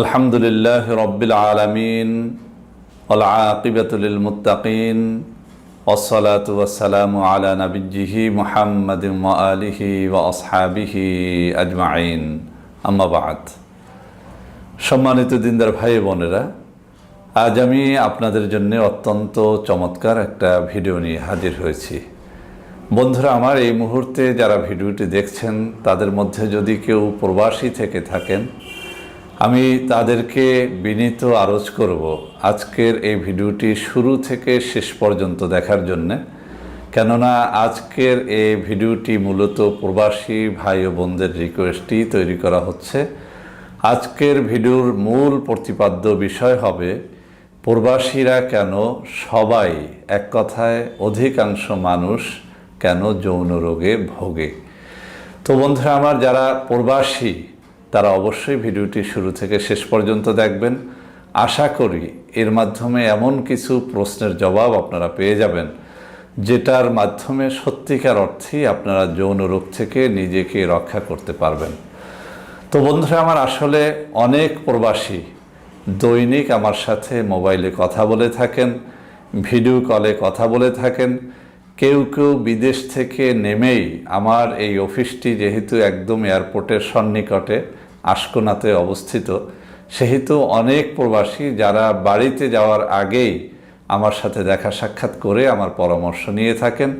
আলহামদুলিল্লাহ রব্বিল আলমিন আকিবাতুল মুতাকিন ওসলাত ওয়াসালাম আলা নবিজিহি মুহাম্মদ আলিহি ওয়া আসহাবিহি আজমাইন। আম্মাবাদ সম্মানিত দিনদার ভাই বোনেরা, আজ আমি আপনাদের জন্য অত্যন্ত চমৎকার একটা ভিডিও নিয়ে হাজির হয়েছি। বন্ধুরা, আমার এই মুহূর্তে যারা ভিডিওটি দেখছেন, তাদের মধ্যে যদি কেউ প্রবাসী থেকে থাকেন আমি তাদেরকে বিনীত আরজ করব আজকের এই ভিডিওটি শুরু থেকে শেষ পর্যন্ত দেখার জন্যে। কেননা আজকের এই ভিডিওটি মূলত প্রবাসী ভাই ও বোনদের রিকোয়েস্টই তৈরি করা হচ্ছে। আজকের ভিডিওর মূল প্রতিপাদ্য বিষয় হবে, প্রবাসীরা কেন সবাই এক কথায় অধিকাংশ মানুষ কেন যৌন রোগে ভোগে? তো বন্ধুরা, আমার যারা প্রবাসী তারা অবশ্যই ভিডিওটি শুরু থেকে শেষ পর্যন্ত দেখবেন। আশা করি এর মাধ্যমে এমন কিছু প্রশ্নের জবাব আপনারা পেয়ে যাবেন, যেটার মাধ্যমে সত্যিকার অর্থেই আপনারা যৌন রোগ থেকে নিজেকে রক্ষা করতে পারবেন। তো বন্ধুরা, আমার আসলে অনেক প্রবাসী দৈনিক আমার সাথে মোবাইলে কথা বলে থাকেন, ভিডিও কলে কথা বলে থাকেন। কেউ কেউ বিদেশ থেকে নেমেই আমার এই অফিসটি যেহেতু একদম এয়ারপোর্টের সন্নিকটে আশকোনাতে অবস্থিত। সেহেতু অনেক প্রবাসী যারা বাড়িতে যাওয়ার আগেই আমার সাথে দেখা সাক্ষাৎ করে আমার পরামর্শ নিয়ে থাকেন।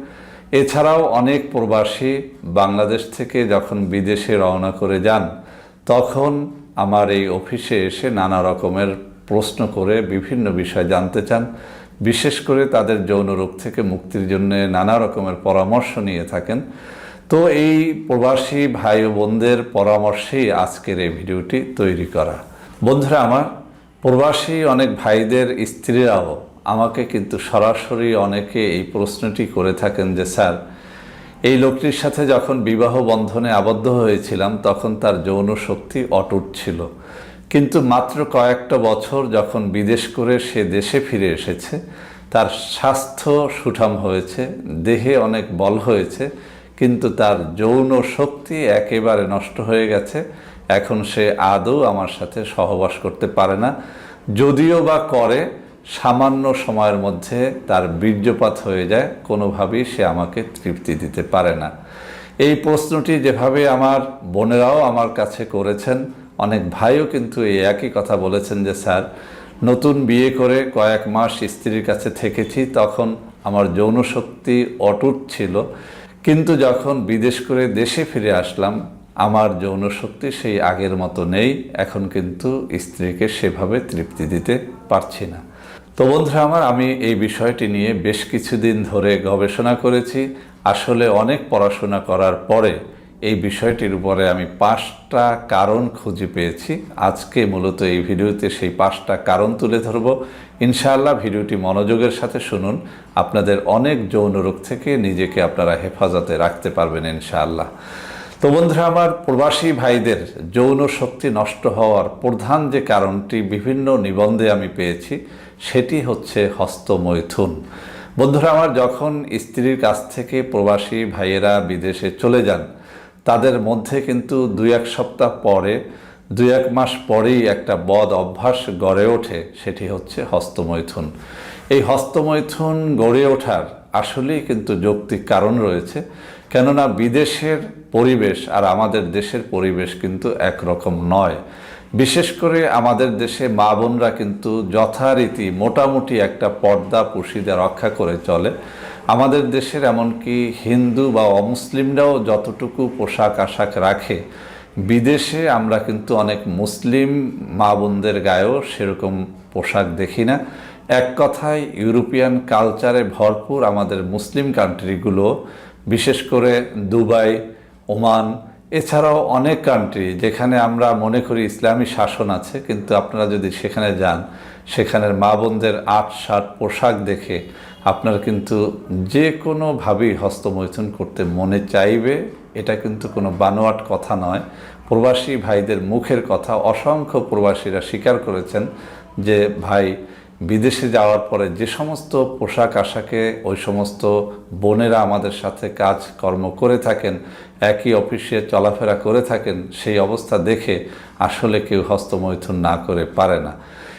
এছাড়াও অনেক প্রবাসী বাংলাদেশ থেকে যখন বিদেশে রওনা করে যান, তখন আমার এই অফিসে এসে নানা রকমের প্রশ্ন করে বিভিন্ন বিষয় জানতে চান। বিশেষ করে তাদের যৌন রোগ থেকে মুক্তির জন্য নানা রকমের পরামর্শ নিয়ে থাকেন। তো এই প্রবাসী ভাই ও বোনদের পরামর্শেই আজকের এই ভিডিওটি তৈরি করা। বন্ধুরা, আমার প্রবাসী অনেক ভাইদের স্ত্রীরাও আমাকে কিন্তু সরাসরি অনেকে এই প্রশ্নটি করে থাকেন যে, স্যার, এই লোকটির সাথে যখন বিবাহ বন্ধনে আবদ্ধ হয়েছিলাম, তখন তার যৌন শক্তি অটুট ছিল। কিন্তু মাত্র কয়েকটা বছর যখন বিদেশ করে সে দেশে ফিরে এসেছে, তার স্বাস্থ্য সুঠাম হয়েছে, দেহে অনেক বল হয়েছে কিন্তু তার যৌন শক্তি একেবারে নষ্ট হয়ে গেছে। এখন সে আদৌ আমার সাথে সহবাস করতে পারে না। যদিও বা করে, সামান্য সময়ের মধ্যে তার বীর্যপাত হয়ে যায়, কোনোভাবেই সে আমাকে তৃপ্তি দিতে পারে না। এই প্রশ্নটি যেভাবে আমার বোনেরাও আমার কাছে করেছেন, অনেক ভাইও কিন্তু এই একই কথা বলেছেন যে, স্যার, নতুন বিয়ে করে কয়েক মাস স্ত্রীর কাছে থেকেছি, তখন আমার যৌন শক্তি অটুট ছিল। কিন্তু যখন বিদেশ করে দেশে ফিরে আসলাম, আমার যৌন শক্তি সেই আগের মতো নেই, এখন কিন্তু স্ত্রীকে সেভাবে তৃপ্তি দিতে পারছি না। তো বন্ধুরা আমার, আমি এই বিষয়টি নিয়ে বেশ কিছুদিন ধরে গবেষণা করেছি। আসলে অনেক পড়াশোনা করার পরে এই বিষয়টির উপরে আমি পাঁচটা কারণ খুঁজে পেয়েছি। আজকে মূলত এই ভিডিওতে সেই পাঁচটা কারণ তুলে ধরব। ইনশাআল্লাহ ভিডিওটি মনোযোগের সাথে শুনুন। আপনাদের অনেক যৌন রোগ থেকে নিজেকে আপনারা হেফাজতে রাখতে পারবেন ইনশাআল্লাহ। তো বন্ধুরা, আমার প্রবাসী ভাইদের যৌন শক্তি নষ্ট হওয়ার প্রধান যে কারণটি বিভিন্ন নিবন্ধে আমি পেয়েছি, সেটি হচ্ছে হস্তমৈথুন। বন্ধুরা, আমার যখন স্ত্রীর কাছ থেকে প্রবাসী ভাইয়েরা বিদেশে চলে যান তাদের মধ্যে কিন্তু দুই এক সপ্তাহ পরে দুই এক মাস পরেই একটা বদ অভ্যাস গড়ে ওঠে, সেটি হচ্ছে হস্তমৈথুন। এই হস্তমৈথুন গড়ে ওঠার আসলেই কিন্তু যৌক্তিক কারণ রয়েছে, কেননা বিদেশের পরিবেশ আর আমাদের দেশের পরিবেশ কিন্তু একরকম নয়। বিশেষ করে আমাদের দেশে মা বোনরা কিন্তু যথারীতি মোটামুটি একটা পর্দা পুশিদা রক্ষা করে চলে। আমাদের দেশের এমনকি হিন্দু বা অমুসলিমরাও যতটুকু পোশাক আশাক রাখে, বিদেশে আমরা কিন্তু অনেক মুসলিম মা বোনদের গায়েও সেরকম পোশাক দেখি না। এক কথায়, ইউরোপিয়ান কালচারে ভরপুর আমাদের মুসলিম কান্ট্রিগুলো, বিশেষ করে দুবাই, ওমান, এছাড়াও অনেক কান্ট্রি যেখানে আমরা মনে করি ইসলামী শাসন আছে, কিন্তু আপনারা যদি সেখানে যান, সেখানের মা বোনদের আট শার্ট পোশাক দেখে আপনার কিন্তু যে কোনোভাবেই হস্তমৈথুন করতে মনে চাইবে, এটা কিন্তু কোনো বানোয়াট কথা নয়। প্রবাসী ভাইদের মুখের কথা অসংখ্য প্রবাসীরা স্বীকার করেছেন যে, ভাই, বিদেশে যাওয়ার পরে যে সমস্ত পোশাক আশাকে, ওই সমস্ত বোনেরা আমাদের সাথে কাজ কর্ম করে থাকেন, একই অফিসে চলাফেরা করে থাকেন, সেই অবস্থা দেখে আসলে কেউ হস্তমৈথুন না করে পারে না।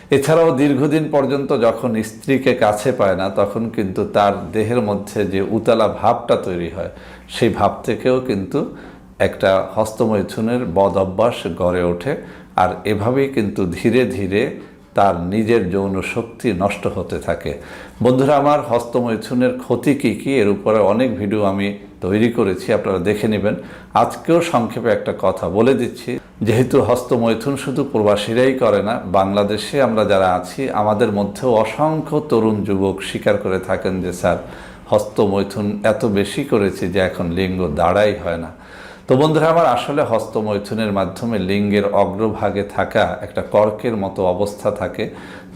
এছাড়াও দীর্ঘদিন পর্যন্ত যখন স্ত্রীকে কাছে পায় না, তখন কিন্তু তার দেহের মধ্যে যে উতলা ভাবটা তৈরি হয়, সেই ভাব থেকেও কিন্তু একটা হস্তমৈথুনের বদ অভ্যাস গড়ে ওঠে। আর এভাবেই কিন্তু ধীরে ধীরে তার নিজের যৌন শক্তি নষ্ট হতে থাকে। বন্ধুরা, আমার হস্তমৈথুনের ক্ষতি কী কী? এর উপরে অনেক ভিডিও আমি তৈরি করেছি, আপনারা দেখে নেবেন। আজকেও সংক্ষেপে একটা কথা বলে দিচ্ছি। যেহেতু হস্তমৈথুন শুধু প্রবাসীরাই করে না, বাংলাদেশে আমরা যারা আছি, আমাদের মধ্যেও অসংখ্য তরুণ যুবক স্বীকার করে থাকেন যে, স্যার হস্তমৈথুন এত বেশি করেছে যে, এখন লিঙ্গ দাঁড়াই হয় না। তো বন্ধুরা, আমার আসলে হস্তমৈথুনের মাধ্যমে লিঙ্গের অগ্রভাগে থাকা একটা কর্কের মতো অবস্থা থাকে,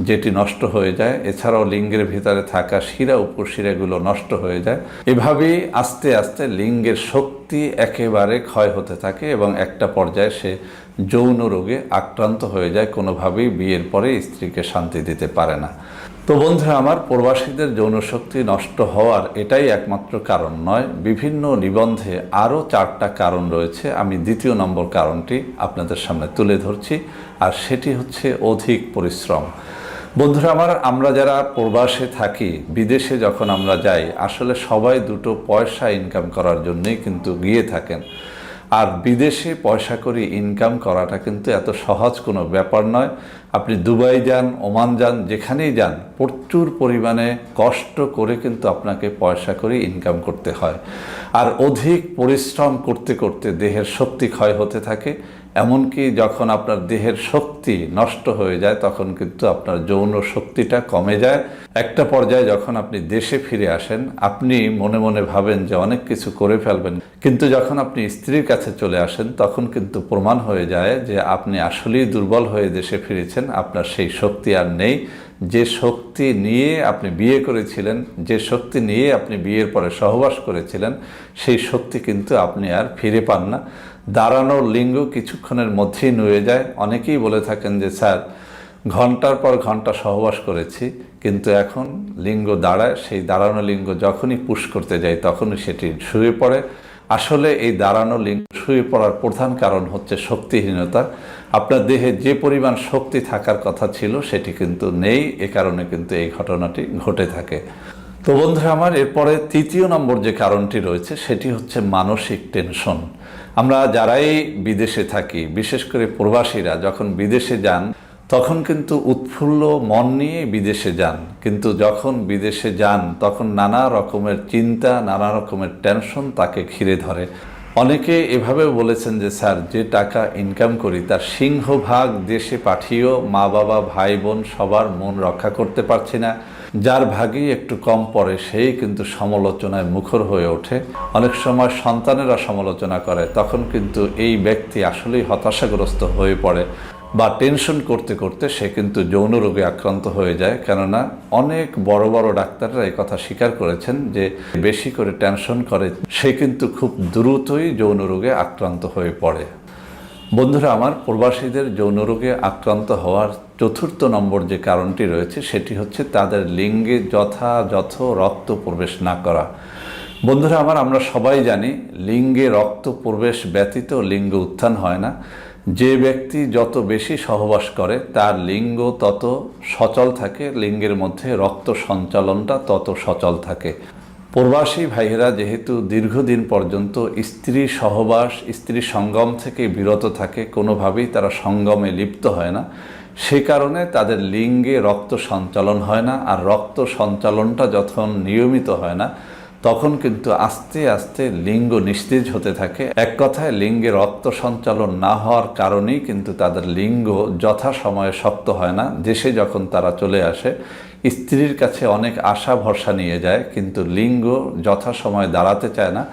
যেটি নষ্ট হয়ে যায়। এছাড়াও লিঙ্গের ভিতরে থাকা শিরা উপশিরাগুলো নষ্ট হয়ে যায়। এভাবেই আস্তে আস্তে লিঙ্গের শক্তি একেবারে ক্ষয় হতে থাকে এবং একটা পর্যায়ে সে যৌন রোগে আক্রান্ত হয়ে যায়। কোনোভাবেই বিয়ের পরে স্ত্রীকে শান্তি দিতে পারে না। তো বন্ধুরা, আমার প্রবাসীদের যৌনশক্তি নষ্ট হওয়ার এটাই একমাত্র কারণ নয়। বিভিন্ন নিবন্ধে আরও চারটা কারণ রয়েছে। আমি দ্বিতীয় নম্বর কারণটি আপনাদের সামনে তুলে ধরছি, আর সেটি হচ্ছে অধিক পরিশ্রম। বন্ধুরা, আমার আমরা যারা প্রবাসে থাকি, বিদেশে যখন আমরা যাই, আসলে সবাই দুটো পয়সা ইনকাম করার জন্যই কিন্তু গিয়ে থাকেন। আর বিদেশে পয়সা করে ইনকাম করাটা কিন্তু এত সহজ কোনো ব্যাপার নয়। আপনি দুবাই যান, ওমান যান, যেখানেই যান, প্রচুর পরিমাণে কষ্ট করে কিন্তু আপনাকে পয়সা করে ইনকাম করতে হয়। আর অধিক পরিশ্রম করতে করতে দেহের শক্তি ক্ষয় হতে থাকে। এমনকি যখন আপনার দেহের শক্তি নষ্ট হয়ে যায়, তখন কিন্তু আপনার যৌন শক্তিটা কমে যায়। একটা পর্যায়ে যখন আপনি দেশে ফিরে আসেন, আপনি মনে মনে ভাবেন যে অনেক কিছু করে ফেলবেন। কিন্তু যখন আপনি স্ত্রীর কাছে চলে আসেন, তখন কিন্তু প্রমাণ হয়ে যায় যে আপনি আসলেই দুর্বল হয়ে দেশে ফিরেছেন, আপনার সেই শক্তি আর নেই। যে শক্তি নিয়ে আপনি বিয়ে করেছিলেন, যে শক্তি নিয়ে আপনি বিয়ের পরে সহবাস করেছিলেন, সেই শক্তি কিন্তু আপনি আর ফিরে পান না। দাঁড়ানোর লিঙ্গ কিছুক্ষণের মধ্যেই নুয়ে যায়। অনেকেই বলে থাকেন যে, স্যার, ঘণ্টার পর ঘণ্টা সহবাস করেছি, কিন্তু এখন লিঙ্গ দাঁড়ায়। সেই দাঁড়ানো লিঙ্গ যখনই পুশ করতে যাই, তখনই সেটি শুয়ে পড়ে। আসলে এই দাঁড়ানো লিঙ্গ শুয়ে পড়ার প্রধান কারণ হচ্ছে শক্তিহীনতা। আপনার দেহে যে পরিমাণ শক্তি থাকার কথা ছিল, সেটি কিন্তু নেই। এ কারণে কিন্তু এই ঘটনাটি ঘটে থাকে। তো বন্ধুরা আমার, এরপরে তৃতীয় নম্বর যে কারণটি রয়েছে, সেটি হচ্ছে মানসিক টেনশন। আমরা যারাই বিদেশে থাকি, বিশেষ করে প্রবাসীরা যখন বিদেশে যান, তখন কিন্তু উৎফুল্ল মন নিয়ে বিদেশে যান। কিন্তু যখন বিদেশে যান, তখন নানা রকমের চিন্তা, নানা রকমের টেনশন তাকে ঘিরে ধরে। অনেকে এভাবে বলেছেন যে, স্যার, যে টাকা ইনকাম করি, তার সিংহভাগ দেশে পাঠিয়েও মা বাবা ভাই বোন সবার মন রক্ষা করতে পারছি না। যার ভাগই একটু কম পড়ে, সেই কিন্তু সমালোচনায় মুখর হয়ে ওঠে। অনেক সময় সন্তানেরা সমালোচনা করে, তখন কিন্তু এই ব্যক্তি আসলেই হতাশাগ্রস্ত হয়ে পড়ে বা টেনশন করতে করতে সে কিন্তু যৌন রোগে আক্রান্ত হয়ে যায়। কেননা অনেক বড় বড় ডাক্তাররা এই কথা স্বীকার করেছেন যে, বেশি করে টেনশন করে, সে কিন্তু খুব দ্রুতই যৌন রোগে আক্রান্ত হয়ে পড়ে। বন্ধুরা, আমার প্রবাসীদের যৌন রোগে আক্রান্ত হওয়ার চতুর্থ নম্বর যে কারণটি রয়েছে, সেটি হচ্ছে তাদের লিঙ্গে যথাযথ রক্ত প্রবেশ না করা। বন্ধুরা, আমার, আমরা সবাই জানি লিঙ্গে রক্ত প্রবেশ ব্যতীত লিঙ্গ উত্থান হয় না। যে ব্যক্তি যত বেশি সহবাস করে, তার লিঙ্গ তত সচল থাকে, লিঙ্গের মধ্যে রক্ত সঞ্চালনটা তত সচল থাকে। প্রবাসী ভাইয়েরা যেহেতু দীর্ঘদিন পর্যন্ত স্ত্রী সহবাস, স্ত্রী সঙ্গম থেকে বিরত থাকে, কোনোভাবেই তারা সঙ্গমে লিপ্ত হয় না। সে কারণে তাদের লিঙ্গে রক্ত সঞ্চালন হয় না আর রক্ত সঞ্চালনটা যখন নিয়মিত হয় না, তখন কিন্তু আস্তে আস্তে লিঙ্গ নিস্তেজ হতে থাকে। এক কথায়, লিঙ্গে রক্ত সঞ্চালন না হওয়ার কারণেই কিন্তু তাদের লিঙ্গ যথাসময়ে শক্ত হয় না। দেশে যখন তারা চলে আসে স্ত্রীর কাছে অনেক আশা ভরসা নিয়ে যায়, কিন্তু লিঙ্গ যথাসময়ে দাঁড়াতে চায় না।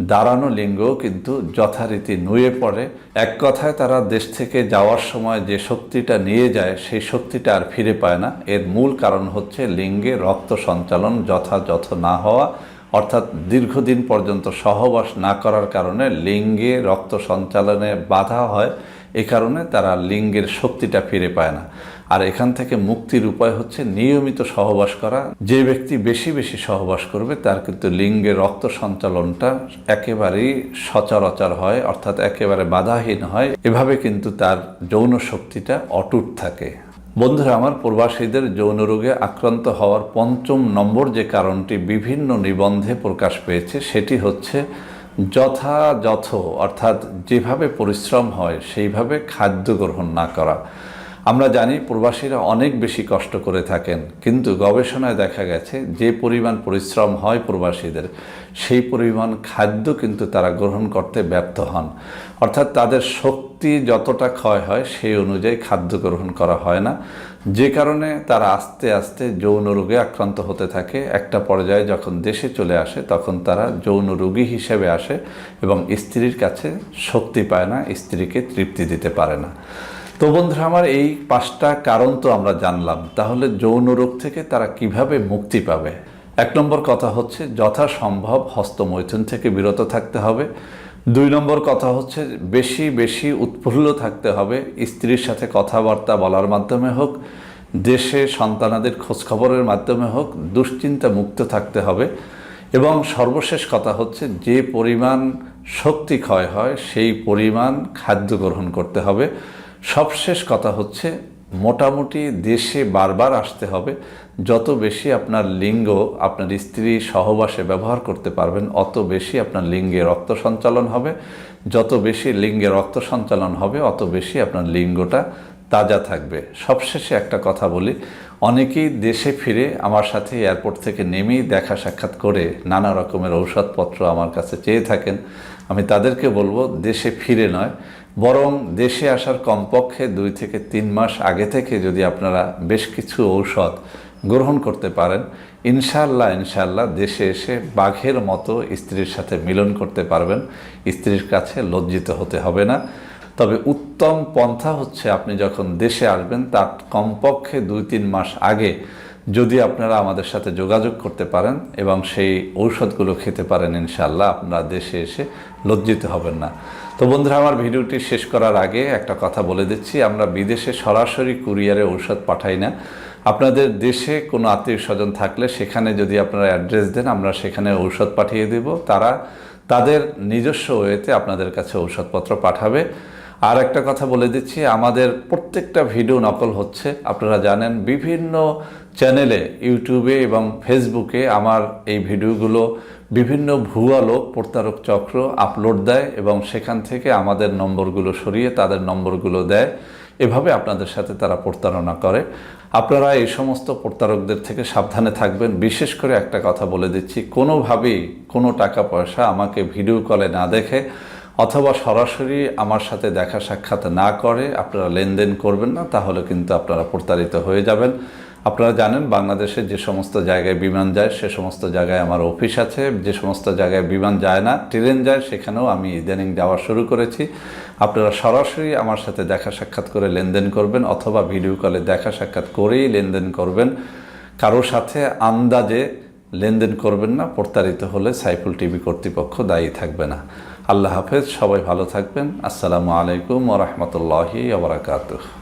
দাঁড়ানো লিঙ্গ কিন্তু যথারীতি নুয়ে পড়ে। এক কথায় তারা দেশ থেকে যাওয়ার সময় যে শক্তিটা নিয়ে যায়, সেই শক্তিটা আর ফিরে পায় না। এর মূল কারণ হচ্ছে লিঙ্গে রক্ত সঞ্চালন যথাযথ না হওয়া, অর্থাৎ দীর্ঘদিন পর্যন্ত সহবাস না করার কারণে লিঙ্গে রক্ত সঞ্চালনে বাধা হয়। এ কারণে তারা লিঙ্গের শক্তিটা ফিরে পায় না। আর এখান থেকে মুক্তির উপায় হচ্ছে নিয়মিত সহবাস করা। যে ব্যক্তি বেশি বেশি সহবাস করবে, তার কিন্তু লিঙ্গে রক্ত সঞ্চালনটা একেবারেই সচরাচর হয়, অর্থাৎ একেবারে বাধাহীন হয়। এভাবে কিন্তু তার যৌন শক্তিটা অটুট থাকে। বন্ধুরা, আমার প্রবাসীদের যৌন রোগে আক্রান্ত হওয়ার পঞ্চম নম্বর যে কারণটি বিভিন্ন নিবন্ধে প্রকাশ পেয়েছে, সেটি হচ্ছে যথাযথ, অর্থাৎ যেভাবে পরিশ্রম হয়, সেইভাবে খাদ্য গ্রহণ না করা। আমরা জানি প্রবাসীরা অনেক বেশি কষ্ট করে থাকেন, কিন্তু গবেষণায় দেখা গেছে যে পরিমাণ পরিশ্রম হয় প্রবাসীদের, সেই পরিমাণ খাদ্য কিন্তু তারা গ্রহণ করতে ব্যর্থ হন। অর্থাৎ তাদের শক্তি যতটা ক্ষয় হয় সেই অনুযায়ী খাদ্য গ্রহণ করা হয় না। যে কারণে তারা আস্তে আস্তে যৌন রোগে আক্রান্ত হতে থাকে। একটা পর্যায়ে যখন দেশে চলে আসে, তখন তারা যৌন রোগী হিসেবে আসে এবং স্ত্রীর কাছে শক্তি পায় না, স্ত্রীকে তৃপ্তি দিতে পারে না। তো বন্ধুরা, আমার এই পাঁচটা কারণ তো আমরা জানলাম। তাহলে যৌন রোগ থেকে তারা কীভাবে মুক্তি পাবে? এক নম্বর কথা হচ্ছে, যথাসম্ভব হস্তমৈথুন থেকে বিরত থাকতে হবে। দুই নম্বর কথা হচ্ছে, বেশি বেশি উৎফুল্ল থাকতে হবে। স্ত্রীর সাথে কথাবার্তা বলার মাধ্যমে হোক, দেশে সন্তানাদের খোঁজখবরের মাধ্যমে হোক, দুশ্চিন্তা মুক্ত থাকতে হবে। এবং সর্বশেষ কথা হচ্ছে, যে পরিমাণ শক্তি ক্ষয় হয়, সেই পরিমাণ খাদ্য গ্রহণ করতে হবে। সবশেষ কথা হচ্ছে, মোটামুটি দেশে বারবার আসতে হবে। যত বেশি আপনার লিঙ্গ আপনার স্ত্রী সহবাসে ব্যবহার করতে পারবেন, অত বেশি আপনার লিঙ্গে রক্ত সঞ্চালন হবে। যত বেশি লিঙ্গে রক্ত সঞ্চালন হবে, অত বেশি আপনার লিঙ্গটা তাজা থাকবে। সবশেষে একটা কথা বলি, অনেকেই দেশে ফিরে আমার সাথে এয়ারপোর্ট থেকে নেমেই দেখা সাক্ষাৎ করে নানা রকমের ঔষধপত্র আমার কাছে চেয়ে থাকেন। আমি তাদেরকে বলব, দেশে ফিরে নয় বরং দেশে আসার কমপক্ষে দুই থেকে তিন মাস আগে থেকে যদি আপনারা বেশ কিছু ঔষধ গ্রহণ করতে পারেন ইনশাল্লাহ ইনশাল্লাহ দেশে এসে বাঘের মতো স্ত্রীর সাথে মিলন করতে পারবেন। স্ত্রীর কাছে লজ্জিত হতে হবে না। তবে উত্তম পন্থা হচ্ছে আপনি যখন দেশে আসবেন তার কমপক্ষে দুই তিন মাস আগে যদি আপনারা আমাদের সাথে যোগাযোগ করতে পারেন এবং সেই ঔষধগুলো খেতে পারেন ইনশাল্লাহ আপনারা দেশে এসে লজ্জিত হবেন না। তো বন্ধুরা, আমার ভিডিওটি শেষ করার আগে একটা কথা বলে দিচ্ছি। আমরা বিদেশে সরাসরি কুরিয়ারে ঔষধ পাঠাই না। আপনাদের দেশে কোনো আত্মীয় স্বজন থাকলে সেখানে যদি আপনারা অ্যাড্রেস দেন, আমরা সেখানে ঔষধ পাঠিয়ে দেব। তারা তাদের নিজস্ব ওয়েতে আপনাদের কাছে ঔষধপত্র পাঠাবে। আর একটা কথা বলে দিচ্ছি, আমাদের প্রত্যেকটা ভিডিও নকল হচ্ছে। আপনারা জানেন, বিভিন্ন চ্যানেলে, ইউটিউবে এবং ফেসবুকে আমার এই ভিডিওগুলো বিভিন্ন ভুয়া লোক, প্রতারক চক্র আপলোড দেয় এবং সেখান থেকে আমাদের নম্বরগুলো সরিয়ে তাদের নম্বরগুলো দেয়। এভাবে আপনাদের সাথে তারা প্রতারণা করে। আপনারা এই সমস্ত প্রতারকদের থেকে সাবধানে থাকবেন। বিশেষ করে একটা কথা বলে দিচ্ছি, কোনোভাবেই কোনো টাকা পয়সা আমাকে ভিডিও কলে না দেখে অথবা সরাসরি আমার সাথে দেখা সাক্ষাৎ না করে আপনারা লেনদেন করবেন না, তাহলে কিন্তু আপনারা প্রতারিত হয়ে যাবেন। আপনারা জানেন বাংলাদেশের যে সমস্ত জায়গায় বিমান যায়, সে সমস্ত জায়গায় আমার অফিস আছে। যে সমস্ত জায়গায় বিমান যায় না, ট্রেন যায়, সেখানেও আমি ইদানিং যাওয়া শুরু করেছি। আপনারা সরাসরি আমার সাথে দেখা সাক্ষাৎ করে লেনদেন করবেন অথবা ভিডিও কলে দেখা সাক্ষাৎ করেই লেনদেন করবেন। কারোর সাথে আন্দাজে লেনদেন করবেন না, প্রতারিত হলে সাইফুল টিভি কর্তৃপক্ষ দায়ী থাকবে না। আল্লাহ হাফেজ, সবাই ভালো থাকবেন। আসসালামু আলাইকুম ওরহমতুল্লাহি আবরাকাতুহ